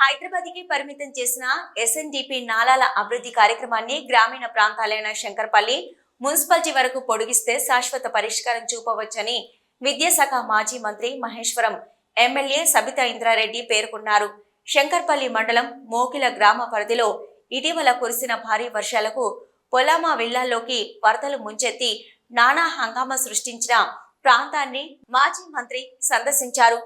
హైదరాబాద్కి పరిమితం చేసిన ఎస్ఎన్డిపి నాలాల అభివృద్ధి కార్యక్రమాన్ని గ్రామీణ ప్రాంతాలైన శంకర్పల్లి మున్సిపాలిటీ వరకు పొడిగిస్తే శాశ్వత పరిష్కారం చూపవచ్చని విద్యాశాఖ మాజీ మంత్రి మహేశ్వరం ఎమ్మెల్యే సబితా ఇంద్రారెడ్డి పేర్కొన్నారు. శంకర్పల్లి మండలం మోకిల గ్రామ పరిధిలో ఇటీవల కురిసిన భారీ వర్షాలకు పొలామా విల్లాల్లోకి వరదలు ముంచెత్తి నానా హంగామా సృష్టించిన ప్రాంతాన్ని మాజీ మంత్రి సందర్శించారు.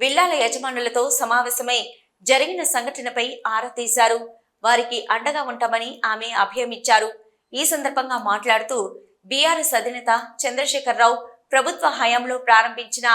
విల్లాల యజమానులతో సమావేశమై జరిగిన సంఘటనపై ఆరా తీశారు. వారికి అండగా ఉంటామని ఆమె అభయమిచ్చారు ఈ సందర్భంగా మాట్లాడుతూ బీఆర్ఎస్ అధినేత చంద్రశేఖరరావు ప్రభుత్వ హయాంలో ప్రారంభించిన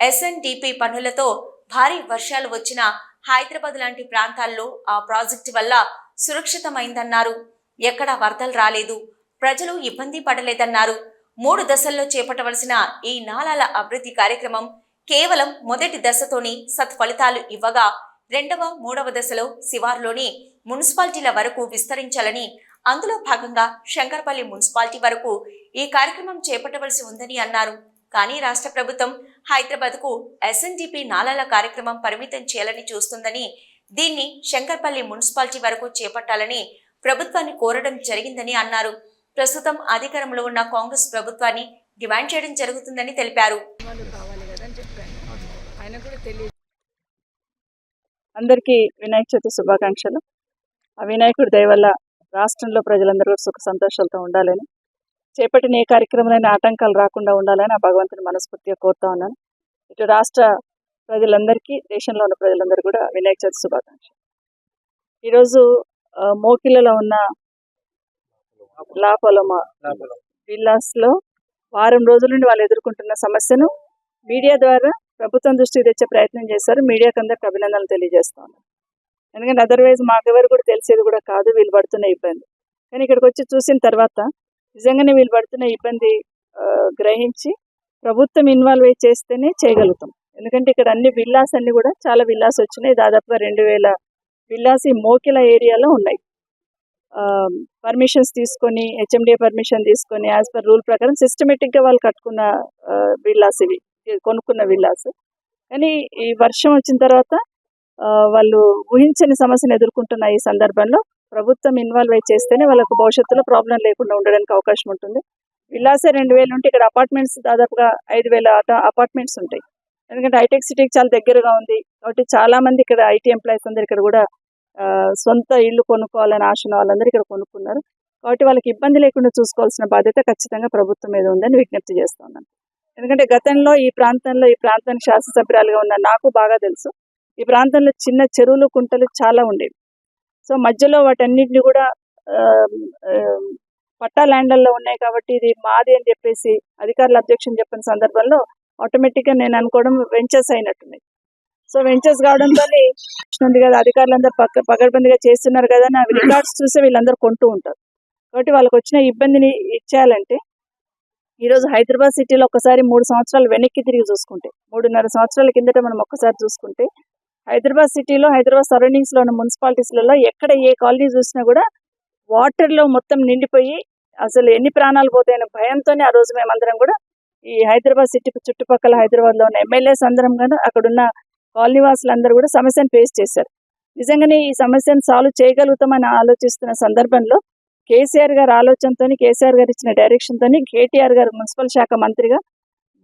ఎస్ఎన్డిపి పనులతో భారీ వర్షాలు వచ్చిన హైదరాబాద్ లాంటి ప్రాంతాల్లో ఆ ప్రాజెక్టు వల్ల సురక్షితమైందన్నారు. ఎక్కడా వరదలు రాలేదు. ప్రజలు ఇబ్బంది పడలేదన్నారు. మూడు దశల్లో చేపట్టవలసిన ఈ నాలాల అభివృద్ధి కార్యక్రమం కేవలం మొదటి దశతోని సత్ఫలితాలు ఇవ్వగా రెండవ మూడవ దశలో శివార్లోని మున్సిపాలిటీల వరకు విస్తరించాలని అందులో భాగంగా శంకర్పల్లి మున్సిపాలిటీ వరకు ఈ కార్యక్రమం చేపట్టవలసి ఉందని అన్నారు. కానీ రాష్ట్ర ప్రభుత్వం హైదరాబాద్కు ఎస్ఎన్డిపి నాలాల కార్యక్రమం పరిమితం చేయాలని చూస్తుందని దీన్ని శంకర్పల్లి మున్సిపాలిటీ వరకు చేపట్టాలని ప్రభుత్వాన్ని కోరడం జరిగిందని అన్నారు. ప్రస్తుతం అధికారంలో ఉన్న కాంగ్రెస్ ప్రభుత్వాన్ని డిమాండ్ చేయడం జరుగుతుందని తెలిపారు. కావాలి కదా అని చెప్పాను. ఆయన కూడా తెలియదు. అందరికీ వినాయక చవితి శుభాకాంక్షలు. ఆ వినాయకుడి దయ వల్ల రాష్ట్రంలో ప్రజలందరూ సుఖ సంతోషాలతో ఉండాలని చేపట్టిన ఏ కార్యక్రమాలైన ఆటంకాలు రాకుండా ఉండాలని ఆ భగవంతుని మనస్ఫూర్తిగా కోరుతా ఉన్నాను. ఇటు రాష్ట్ర ప్రజలందరికీ దేశంలో ఉన్న ప్రజలందరూ కూడా వినాయక చవితి శుభాకాంక్షలు. ఈరోజు మోకిలలో ఉన్న లాపలమ విల్లాస్లో వారం రోజుల నుండి వాళ్ళు ఎదుర్కొంటున్న సమస్యను మీడియా ద్వారా ప్రభుత్వం దృష్టికి తెచ్చే ప్రయత్నం చేశారు. మీడియాకి అందరికి అభినందనలు తెలియజేస్తాను. ఎందుకంటే అదర్వైజ్ మాకెవరు కూడా తెలిసేది కూడా కాదు. వీళ్ళు పడుతున్న ఇబ్బంది. కానీ ఇక్కడికి వచ్చి చూసిన తర్వాత నిజంగానే వీళ్ళు పడుతున్న ఇబ్బంది గ్రహించి ప్రభుత్వం ఇన్వాల్వ్ అయి చేస్తేనే చేయగలుగుతాం. ఎందుకంటే ఇక్కడ అన్ని విల్లాస్ అన్ని కూడా చాలా విల్లాస్ వచ్చినాయి. దాదాపుగా రెండు వేల విల్లాస్ ఈ మోకిల ఏరియాలో ఉన్నాయి. పర్మిషన్స్ తీసుకొని హెచ్ఎండిఏ పర్మిషన్ తీసుకొని యాజ్ పర్ రూల్ ప్రకారం సిస్టమేటిక్గా వాళ్ళు కట్టుకున్న విల్లాస్ ఇవి. కొనుక్కున్న విల్లాస్. కానీ ఈ వర్షం వచ్చిన తర్వాత వాళ్ళు ఊహించని సమస్యను ఎదుర్కొంటున్న ఈ సందర్భంలో ప్రభుత్వం ఇన్వాల్వ్ అయి చేస్తేనే వాళ్ళకు భవిష్యత్తులో ప్రాబ్లం లేకుండా ఉండడానికి అవకాశం ఉంటుంది. విల్లాసే రెండు వేలు ఉంటే ఇక్కడ అపార్ట్మెంట్స్ దాదాపుగా ఐదు వేల అపార్ట్మెంట్స్ ఉంటాయి. ఎందుకంటే హైటెక్ సిటీకి చాలా దగ్గరగా ఉంది. కాబట్టి చాలామంది ఇక్కడ ఐటీ ఎంప్లాయీస్ అందరు ఇక్కడ కూడా సొంత ఇల్లు కొనుక్కోవాలని ఆశ వాళ్ళందరూ ఇక్కడ కొనుక్కున్నారు. కాబట్టి వాళ్ళకి ఇబ్బంది లేకుండా చూసుకోవాల్సిన బాధ్యత ఖచ్చితంగా ప్రభుత్వం మీద ఉందని విజ్ఞప్తి చేస్తున్నాను ఎందుకంటే గతంలో ఈ ప్రాంతంలో ఈ ప్రాంతానికి శాసనసభ్యురాలుగా ఉన్న నాకు బాగా తెలుసు. ఈ ప్రాంతంలో చిన్న చెరువులు కుంటలు చాలా ఉండేవి. సో మధ్యలో వాటన్నిటిని కూడా పట్టా ల్యాండ్లలో ఉన్నాయి కాబట్టి ఇది మాది అని చెప్పేసి అధికారుల అబ్జెక్షన్ చెప్పిన సందర్భంలో ఆటోమేటిక్గా నేను అనుకోవడం వెంచర్స్ అయినట్టున్నాయి. సో వెంచర్స్ కావడంతో ఉంది కదా అధికారులందరూ పక్క పగడబందిగా చేస్తున్నారు కదా అని రికార్డ్స్ చూసి వీళ్ళందరూ కొంటూ ఉంటారు. కాబట్టి వాళ్ళకి వచ్చిన ఇబ్బందిని ఇచ్చేయాలంటే ఈరోజు హైదరాబాద్ సిటీలో ఒకసారి మూడు సంవత్సరాలు వెనక్కి తిరిగి చూసుకుంటే మూడున్నర సంవత్సరాల కిందట మనం ఒక్కసారి చూసుకుంటే హైదరాబాద్ సిటీలో హైదరాబాద్ సరౌండింగ్స్లో ఉన్న మున్సిపాలిటీస్లలో ఎక్కడ ఏ కాలనీ చూసినా కూడా వాటర్లో మొత్తం నిండిపోయి అసలు ఎన్ని ప్రాణాలు పోతాయనే భయంతోనే ఆ రోజు మేమందరం కూడా ఈ హైదరాబాద్ సిటీ చుట్టుపక్కల హైదరాబాద్లో ఉన్న ఎమ్మెల్యేస్ అందరం కానీ అక్కడున్న కాలనీ వాసులందరూ కూడా సమస్యను ఫేస్ చేశారు. నిజంగానే ఈ సమస్యను సాల్వ్ చేయగలుగుతామని ఆలోచిస్తున్న సందర్భంలో కేసీఆర్ గారి ఆలోచనతో కేసీఆర్ గారు ఇచ్చిన డైరెక్షన్తో కేటీఆర్ గారు మున్సిపల్ శాఖ మంత్రిగా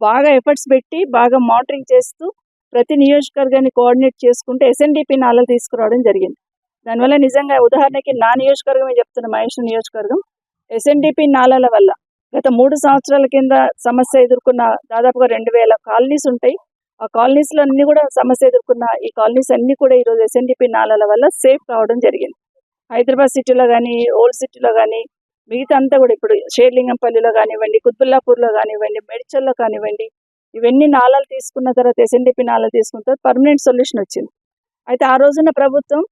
బాగా ఎఫర్ట్స్ పెట్టి బాగా మానిటరింగ్ చేస్తూ ప్రతి నియోజకవర్గాన్ని కోఆర్డినేట్ చేసుకుంటూ ఎస్ఎన్డిపి నాలలు తీసుకురావడం జరిగింది. దానివల్ల నిజంగా ఉదాహరణకి నా నియోజకవర్గమే చెప్తున్న మహేష్ నియోజకవర్గం. ఎస్ఎన్డిపి నాలల వల్ల గత మూడు సంవత్సరాల కింద సమస్య ఎదుర్కొన్న దాదాపుగా రెండు వేల కాలనీస్ ఉంటాయి. ఆ కాలనీస్లో అన్ని కూడా సమస్య ఎదుర్కొన్న ఈ కాలనీస్ అన్ని కూడా ఈరోజు ఎస్ఎన్డిపి నాలల వల్ల సేఫ్ కావడం జరిగింది. హైదరాబాద్ సిటీలో కానీ ఓల్డ్ సిటీలో కానీ మిగతా అంతా కూడా ఇప్పుడు షేర్లింగంపల్లిలో కానివ్వండి కుత్బుల్లాపూర్లో కానివ్వండి మెడిచల్లో కానివ్వండి ఇవన్నీ నాళాలు తీసుకున్న తర్వాత ఎస్ఎన్డిపి నాళాలు తీసుకున్న తర్వాత పర్మనెంట్ సొల్యూషన్ వచ్చింది. అయితే ఆ రోజున ప్రభుత్వం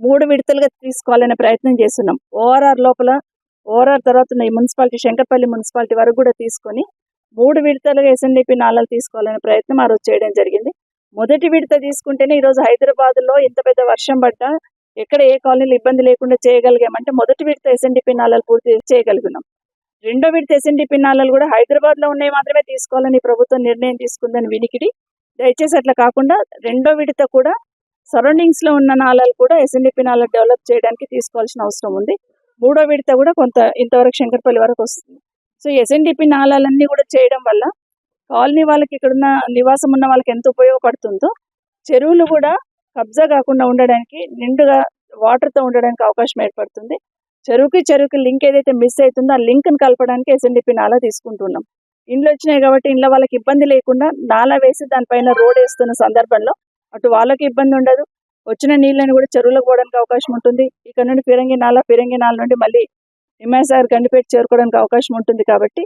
మూడు విడతలుగా తీసుకోవాలనే ప్రయత్నం చేస్తున్నాం. ఓఆర్ఆర్ లోపల ఓఆర్ఆర్ తర్వాత ఈ మున్సిపాలిటీ శంకర్పల్లి మున్సిపాలిటీ వరకు కూడా తీసుకొని మూడు విడతలుగా ఎస్ఎన్డిపి నాళాలు తీసుకోవాలనే ప్రయత్నం ఆ రోజు చేయడం జరిగింది. మొదటి విడత తీసుకుంటేనే ఈరోజు హైదరాబాద్లో ఇంత పెద్ద వర్షం పడ్డా ఎక్కడ ఏ కాలనీలు ఇబ్బంది లేకుండా చేయగలిగామంటే మొదటి విడత ఎస్ఎన్డిపి నాళాలు పూర్తి చేయగలిగినాం. రెండో విడత ఎస్ఎన్డిపి నాళాలు కూడా హైదరాబాద్లో ఉన్నవి మాత్రమే తీసుకోవాలని ప్రభుత్వం నిర్ణయం తీసుకుందని వినికిడి. దయచేసి అట్లా కాకుండా రెండో విడత కూడా సరౌండింగ్స్లో ఉన్న నాళాలు కూడా ఎస్ఎన్డిపి నాళాలు డెవలప్ చేయడానికి తీసుకోవాల్సిన అవసరం ఉంది. మూడో విడత కూడా కొంత ఇంతవరకు శంకరపల్లి వరకు వస్తుంది. సో ఎస్ఎన్డిపి నాళాలన్నీ కూడా చేయడం వల్ల కాలనీ వాళ్ళకి ఇక్కడున్న నివాసం ఉన్న వాళ్ళకి ఎంత ఉపయోగపడుతుందో చెరువులు కూడా కబ్జా కాకుండా ఉండడానికి నిండుగా వాటర్తో ఉండడానికి అవకాశం ఏర్పడుతుంది. చెరువుకి చెరువుకి లింక్ ఏదైతే మిస్ అవుతుందో ఆ లింక్ని కలపడానికి ఎస్ఎన్డిపి నాలా తీసుకుంటున్నాం. ఇండ్లు వచ్చినాయి కాబట్టి ఇండ్ల వాళ్ళకి ఇబ్బంది లేకుండా నాలా వేసి దానిపైన రోడ్ వేస్తున్న సందర్భంలో అటు వాళ్ళకి ఇబ్బంది ఉండదు. వచ్చిన నీళ్ళని కూడా చెరువులకు పోవడానికి అవకాశం ఉంటుంది. ఇక్కడ నుండి ఫిరంగి నాలా ఫిరంగి నాల నుండి మళ్ళీ ఎంఎస్ఆర్ గండిపేట చేరుకోవడానికి అవకాశం ఉంటుంది కాబట్టి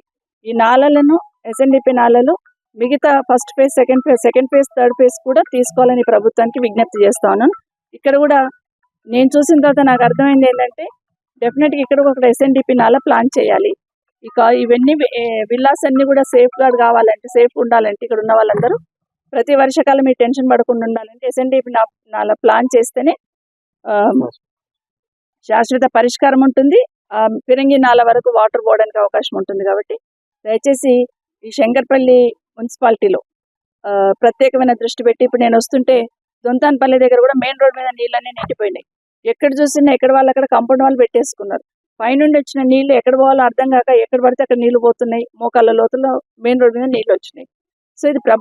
ఈ నాలలను ఎస్ఎన్డిపి నాలలు మిగతా first phase second phase second phase third phase కూడా తీసుకోవాలని ప్రభుత్వానికి విజ్ఞప్తి చేస్తాను ఇక్కడ కూడా నేను చూసిన తర్వాత నాకు అర్థమైంది ఏంటంటే డెఫినెట్గా ఇక్కడ ఒక ఎస్ఎన్డిపి నాలా ప్లాన్ చేయాలి. ఇక ఇవన్నీ విల్లాస్ అన్నీ కూడా సేఫ్ గార్డ్ కావాలంటే సేఫ్ ఉండాలంటే ఇక్కడ ఉన్న వాళ్ళందరూ ప్రతి వర్షకాలం మీ టెన్షన్ పడకుండా ఉండాలంటే ఎస్ఎన్డిపి నాల ప్లాన్ చేస్తేనే శాశ్వత పరిష్కారం ఉంటుంది. ఫిరంగి నాల వరకు వాటర్ పోవడానికి అవకాశం ఉంటుంది కాబట్టి దయచేసి ఈ శంకర్పల్లి మున్సిపాలిటీలో. ఆ, ప్రత్యేకమైన దృష్టి పెట్టి ఇప్పుడు నేను వస్తుంటే దొంతాన్పల్లి దగ్గర కూడా మెయిన్ రోడ్ మీద నీళ్ళన్నీ నిండిపోయినాయి. ఎక్కడ చూసినా ఎక్కడ వాళ్ళు అక్కడ కాంపౌండ్ వాళ్ళు పెట్టేసుకున్నారు. పైనుండి వచ్చిన నీళ్ళు ఎక్కడ పోవాలో అర్థం కాక ఎక్కడ పడితే అక్కడ నీళ్ళు పోతున్నాయి. మోకాళ్ళ లోతులో మెయిన్ రోడ్ మీద నీళ్ళు వచ్చినాయి. సో ఇది ప్రభు